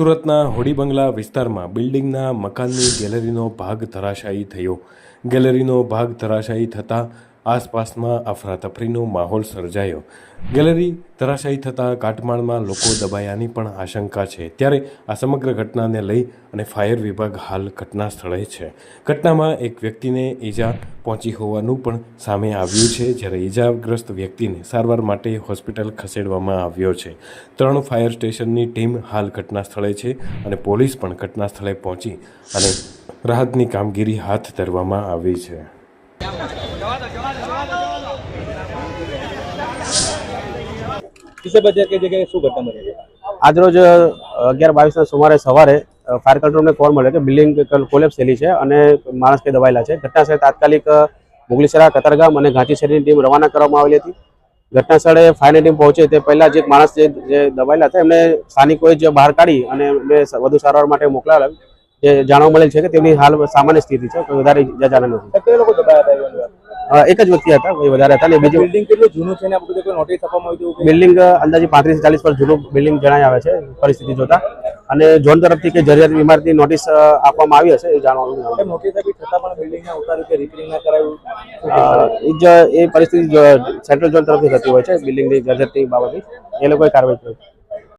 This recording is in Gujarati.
સુરતના હોડી બંગલા વિસ્તારમાં બિલ્ડિંગના મકાનની ગેલેરીનો ભાગ ધરાશાયી થયો. ગેલેરીનો ભાગ ધરાશાયી થતાં આસપાસમાં અફરાતફરીનો માહોલ સર્જાયો. ગેલેરી ધરાશાયી થતાં કાટમાળમાં લોકો દબાયાની પણ આશંકા છે. ત્યારે આ સમગ્ર ઘટનાને લઈ અને ફાયર વિભાગ હાલ ઘટના સ્થળે છે. ઘટનામાં એક વ્યક્તિને ઈજા પહોંચી હોવાનું પણ સામે આવ્યું છે, જ્યારે ઈજાગ્રસ્ત વ્યક્તિને સારવાર માટે હોસ્પિટલ ખસેડવામાં આવ્યો છે. ત્રણ ફાયર સ્ટેશનની ટીમ હાલ ઘટના સ્થળે છે અને પોલીસ પણ ઘટના સ્થળે પહોંચી અને રાહતની કામગીરી હાથ ધરવામાં આવી છે. આજરોજ અગિયાર બાવીસના સુમારે સવારે ફાયર કંટ્રોલને કોલ મળ્યો કે બિલ્ડિંગ કોલેપ્સ થયેલી છે અને માણસ કે દબાયેલા છે. ઘટના સ્થળે તાત્કાલિક મુગલીસરા કતારગામ અને ઘાંચીસરીની ટીમ રવાના કરવામાં આવેલી હતી. ઘટના સ્થળે ફાયરની ટીમ પહોંચે તે પહેલા જે માણસ જે દબાયેલા હતા એમને સ્થાનિકોએ જે બહાર કાઢી અને એમને વધુ સારવાર માટે મોકલાવેલા. જે જાણવા મળેલ છે કે તેમની હાલ સામાન્ય સ્થિતિ છે કોઈ વધારે ઇજા જાણ નથી. એક જ વ્યક્તિ હતા કોઈ વધારે હતા. ને બીજું બિલ્ડિંગ કેટલું જૂનું છે ને આ બધું કોઈ નોટિસ આપવામાં આવી બિલ્ડિંગ અંદાજે પાંત્રીસ ચાલીસ પર જૂનું બિલ્ડિંગ જણાય આવે છે પરિસ્થિતિ જોતા. અને ઝોન તરફથી કે જરૂરિયાત ઇમારતની નોટિસ આપવામાં આવી હશે એ જાણવાનું નોટિસ આપી છતાં પણ બિલ્ડિંગ ઉતાર્યું કે રિપેરિંગ ના કરાયું? એ પરિસ્થિતિ સેન્ટ્રલ ઝોન તરફથી થતી હોય છે બિલ્ડિંગની જર્જરતી બાબતે એ લોકોએ કાર્યવાહી કરી.